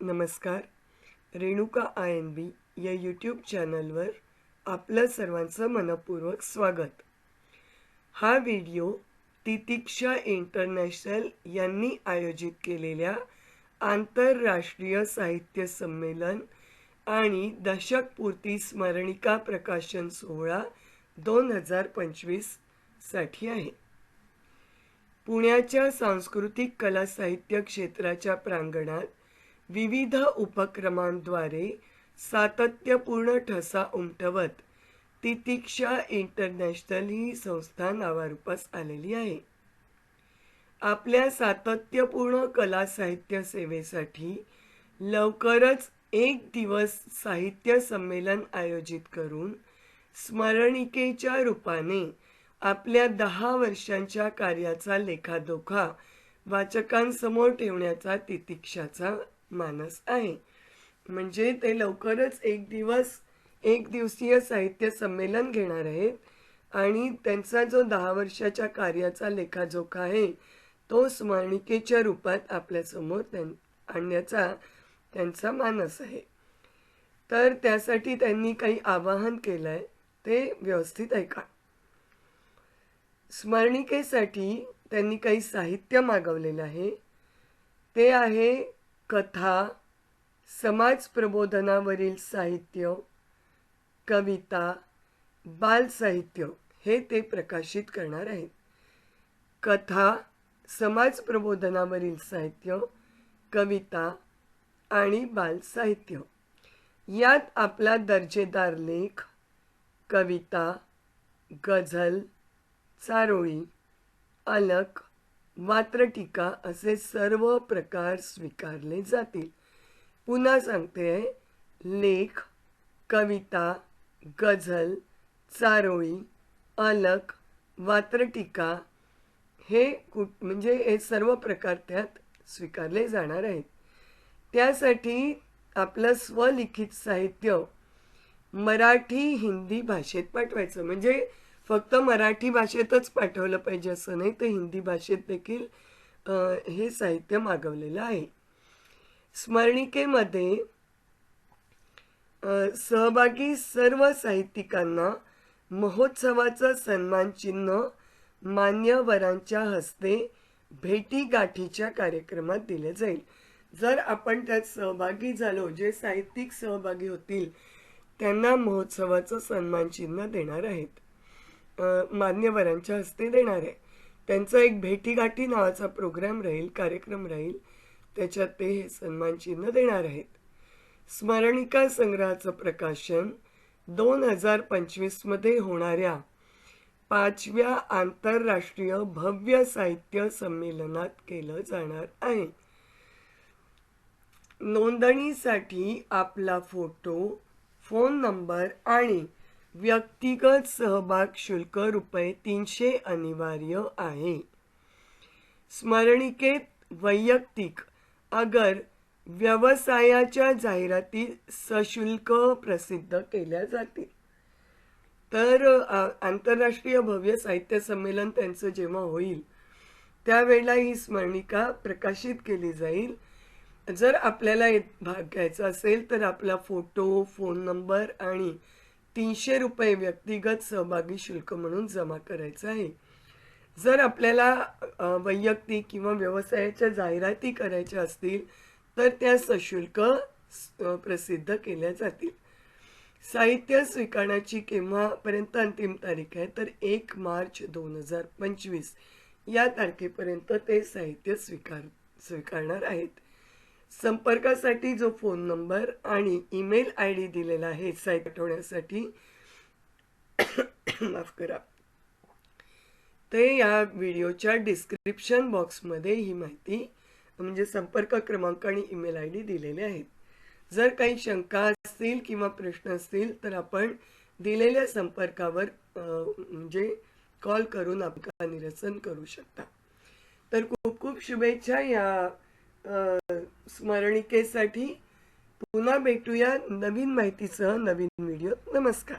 नमस्कार. Renuka I N बी या YouTube चॅनलवर आपलं सर्वांचं मनपूर्वक स्वागत. हा व्हिडिओ तितिक्षा इंटरनॅशनल यांनी आयोजित केलेल्या आंतरराष्ट्रीय साहित्य संमेलन आणि दशकपूर्ती स्मरणिका प्रकाशन सोहळा दोन हजार पंचवीससाठी आहे. पुण्याच्या सांस्कृतिक कला साहित्य क्षेत्राच्या प्रांगणात विविध उपक्रमांद्वारे सातत्यपूर्ण ठसा उमटवत तितिक्षा इंटरनॅशनल ही संस्था नावारूपास आलेली आहे. आपल्या सातत्यपूर्ण कला साहित्य सेवेसाठी लवकरच एक दिवस साहित्य संमेलन आयोजित करून स्मरणिकेच्या रूपाने आपल्या दहा वर्षांच्या कार्याचा लेखाजोखा वाचकांसमोर ठेवण्याचा तितिक्षाचा मानस आहे. म्हणजे ते लवकरच एक दिवस एक दिवसीय साहित्य संमेलन घेणार आहेत आणि त्यांचा जो दहा वर्षाच्या कार्याचा लेखाजोखा आहे तो स्मरणिकेच्या रूपात आपल्यासमोर त्यां आणण्याचा त्यांचा मानस आहे. तर त्यासाठी त्यांनी काही आवाहन केलं आहे ते व्यवस्थित ऐका. स्मरणिकेसाठी त्यांनी काही साहित्य मागवलेलं आहे. ते आहे कथा समाज प्रबोधनावरील साहित्य कविता बालसाहित्य हे ते प्रकाशित करणार आहेत. कथा समाज प्रबोधनावरील साहित्य कविता आणि बालसाहित्य यात आपला दर्जेदार लेख कविता गझल चारोळी अलक वात्रटिका असे सर्व प्रकार स्वीकारले जातील. पुन्हा सांगते आहे लेख कविता गझल चारोळी अलक वात्रटीका हे कुठ म्हणजे हे सर्व प्रकार त्यात स्वीकारले जाणार आहेत. त्यासाठी आपलं स्वलिखित साहित्य मराठी हिंदी भाषेत पाठवायचं. म्हणजे फक्त मराठी भाषेतच पाठवलं पाहिजे असं नाही तर हिंदी भाषेत देखील हे साहित्य मागवलेलं आहे. स्मरणिकेमध्ये सहभागी सर्व साहित्यिकांना महोत्सवाचं सन्मान चिन्ह मान्यवरांच्या हस्ते भेटीगाठीच्या कार्यक्रमात दिले जाईल. जर आपण त्यात सहभागी झालो जे साहित्यिक सहभागी होतील त्यांना महोत्सवाचं सन्मान चिन्ह देणार आहेत. मान्यवरांच्या हस्ते देणार आहे. त्यांचा एक भेटीगाठी नावाचा प्रोग्राम राहील कार्यक्रम राहील. त्याच्यात ते हे सन्मान चिन्ह देणार आहेत. स्मरणिका संग्रहाचं प्रकाशन दोन हजार पंचवीसमध्ये होणाऱ्या पाचव्या आंतरराष्ट्रीय भव्य साहित्य संमेलनात केलं जाणार आहे. नोंदणीसाठी आपला फोटो फोन नंबर आणि व्यक्तिगत सहभाग शुल्क रुपये तीनशे अनिवार्य आहे. स्मरणिकेत वैयक्तिक अगर व्यवसायाच्या जाहिराती सशुल्क प्रसिद्ध केल्या जातील. तर आंतरराष्ट्रीय भव्य साहित्य संमेलन त्यांचं जेव्हा होईल त्यावेळेला ही स्मरणिका प्रकाशित केली जाईल. जर आपल्याला भाग घ्यायचा असेल तर आपला फोटो फोन नंबर आणि तीनशे रुपये व्यक्तिगत सहभागी शुल्क म्हणून जमा करायचं आहे. जर आपल्याला वैयक्तिक किंवा व्यवसायाच्या जाहिराती करायच्या असतील तर त्या सशुल्क प्रसिद्ध केल्या जातील. साहित्य स्वीकारण्याची केव्हापर्यंत अंतिम तारीख आहे? तर एक मार्च दोन हजार पंचवीस. या तारखेपर्यंत ते साहित्य स्वीकार स्वीकारणार आहेत. संपर्कासाठी जो फोन नंबर आणि ईमेल आय डी दिलेला आहे साईट पाठवण्यासाठी माफ करा. ते या व्हिडिओच्या डिस्क्रिप्शन बॉक्समध्ये ही माहिती म्हणजे संपर्क क्रमांक आणि ईमेल आय डी दिलेले आहेत. जर काही शंका असतील किंवा प्रश्न असतील तर आपण दिलेल्या संपर्कावर म्हणजे कॉल करून आपला निरसन करू शकता. तर खूप खूप शुभेच्छा या स्मरणिकेसाठी पुन्हा भेटूया नवीन माहितीसह नवीन व्हिडिओ नमस्कार.